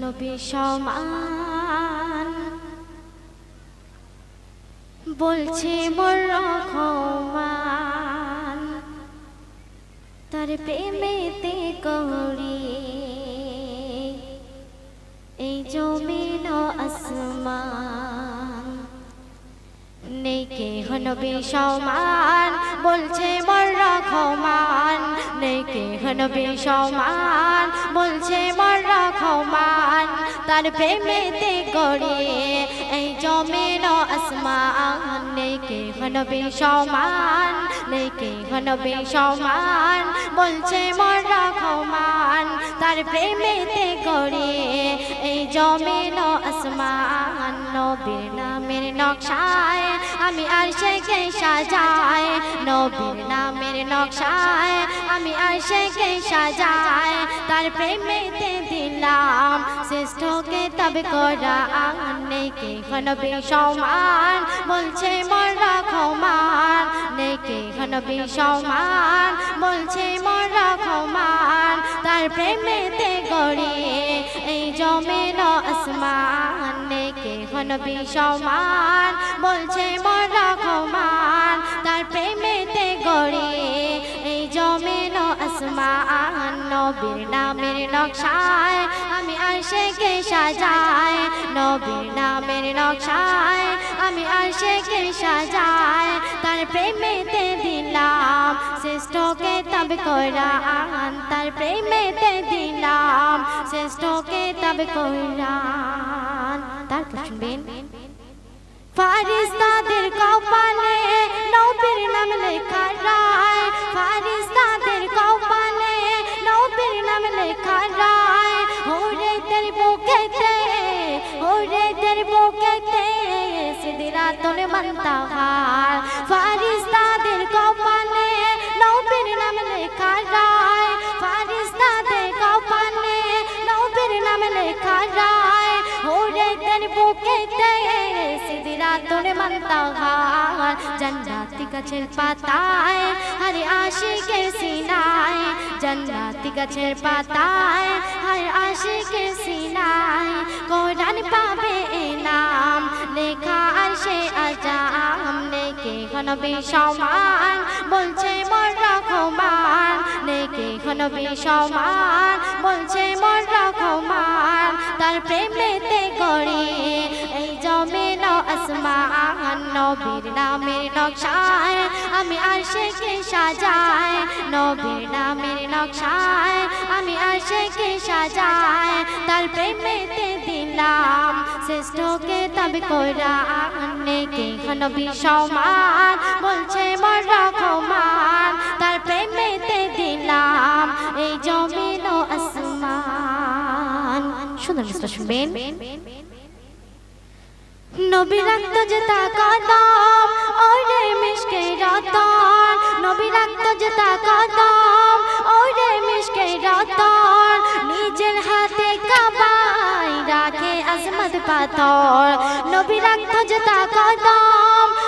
নবী সমান। বলছে, মোর রহমান, তার প্রেমেতে করি। এই জমিন আসমান নেই কে হনবি সমান। বলছে, মোর রহমান কে হনবি সমান বলছে, মোর রহমান, তার প্রেমেতে গড়িয়ে এই জমিন আসমান। নেই কে হনবি সমান নেই কে হনবি সমান বলছে, মোর রহমান, তার প্রেমেতে গড়িয়ে এই জমিন আসমান। নবীর নামের নকশায় আমি আর কে সাজায়, নবীর নামের নকশায়। আমি আর কে সাজায়, তার প্রেমেতে দিলাম। শ্রেষ্ঠকে তবে করা নেকে ঘনবী সমান, বলছে মোর রহমান নেকে ঘনবী সমান, বলছে মোর রহমান তার প্রেমেতে গড়িয়ে এই জমেন আসমান। ঘনবী সমান বলছে মর রহমান তার প্রেমেতে গড়িয়ে জমেন আসমান নবীর নামের নকশায়, আমি আশেকে সাজায় নবীর নামের নকশায়, আমি আশেকে সাজায় তার প্রেমেতে দিলাম, শ্রেষ্ঠকে তব করান তার প্রেমেতে দিলাম, শ্রেষ্ঠকে তব করান তারপর শুনবেন? ফারিস্তাদের কপালে সিদিরা তোলে মন্তা হার ফারিস্তাদের কপালে নবীর নাম লেখা রায় ফারিস্তাদের কপালে নবীর নাম লেখা রায় ওরে তের বুকেতে সিদিরা তোলে মন্তা হার জান্নাতি গাছের পাতায় আরে আশিকের সিনায়। জান্নাতি গাছের পাতায় আর নেকে ঘনবি সমান, বলছে মোর রহমান। নেকে ঘনবি সমান, বলছে মোর রহমান। তার প্রেমেতে গড়িয়ে এই জমেন আসমান। নবীর নামের নকশায় আমি আশেকে সাজায় নবীর নামের নকশায় আমি আশেকে সাজায় তার প্রেমেতে দিলাম শ্রেষ্ঠকে তবে কোরআনে কে নবী সমান বলছে মোর রহমান, তার প্রেমেতে দিলাম এই জমিন ও আসমান। সুন্দর শুনবেন। নবী রাখত যে তা কদম, ওরে মিশকে রতন। নবী রাখত যে তা কদম, ওরে মিশকে রতন। নিজের হাতে কাবাই রাখে আজমত পাথর। নবী রাখত যে তা কদম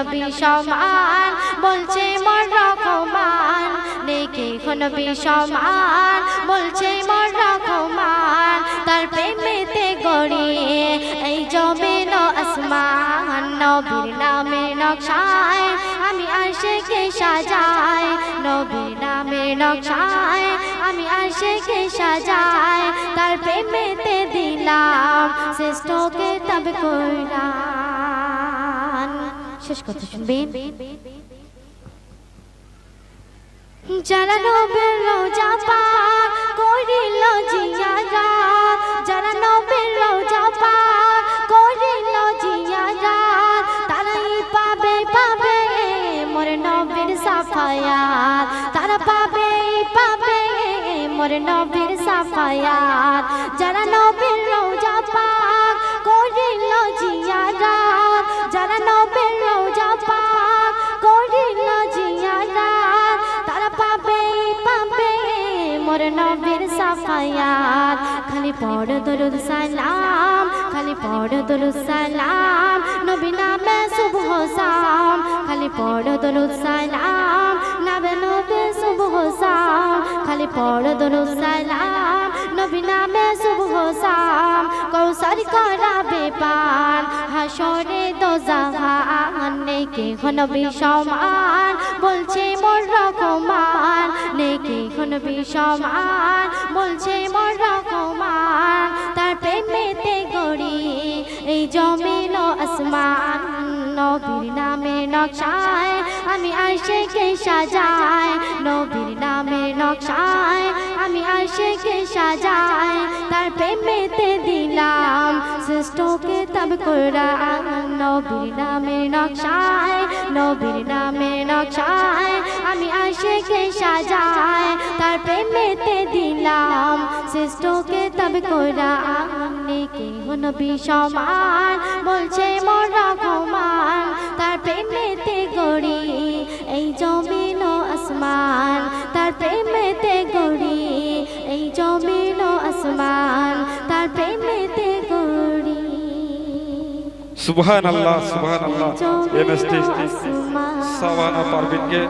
ঘনবি সমান, বলছে মোর রকমান নেকে ঘনবি সমান, বলছে মোর রকমান তার প্রেমেতে গড়িয়ে এই জমিন আসমান। নবীর নামের নকশায় আমি আশেকে সাজাই। নবীর নামের নকশায় আমি আশেকে সাজাই। তার প্রেমেতে দিলাম, শ্রেষ্ঠকে তবে কইরান শেষ কথা শুনবেন? যারা নবের রোজা করিল জিয়ারা। যারা নবের রোজা করিল জিয়ারা। তারাই পাবে পাবে মোর নবীর সাফায়াত। তারা পাবে পাবে মোর নবীর যারা নবীর পড় দরুদ সালাম, খালি পড় দরুদ সালাম। নবী নামে শুভ সাম খালি পড় দরুদ সালাম। নবে নবে শুভ সাম খালি পড় দরুদ সালাম। নবী নামে শুভ সাম কৌসর করাবে পান হাসরে দোজাহান নেকে নবী সমান। বলছে সমান, বলছে রকমান তার প্রেমেতে গড়ি এই জমিন ও আসমান। নবীর নামে নকশায় আমি আশেকে সাজাই, নবীর নামে নকশায় আমি আশেকে সাজাই, তার প্রেমেতে দিলাম শ্রেষ্ঠকে তব কোরআন। নবীর নামে নকশায়, নবীর নামে নকশায়, আমি আশেকে সাজাই, তার প্রেমেতে দিলাম শ্রেষ্ঠকে তব কোরআন নেকে নবী সমান, বলছে মোর রহমান তার প্রেমেতে গড়ি এই জমিন আসমান, তার প্রেমেতে গড়ি এই জমিন আসমান, তার প্রেমেতে গড়ি সুবহান আল্লাহ সুবহান আল্লাহ ও এমএসটি সাওয়ানা পারভিনকে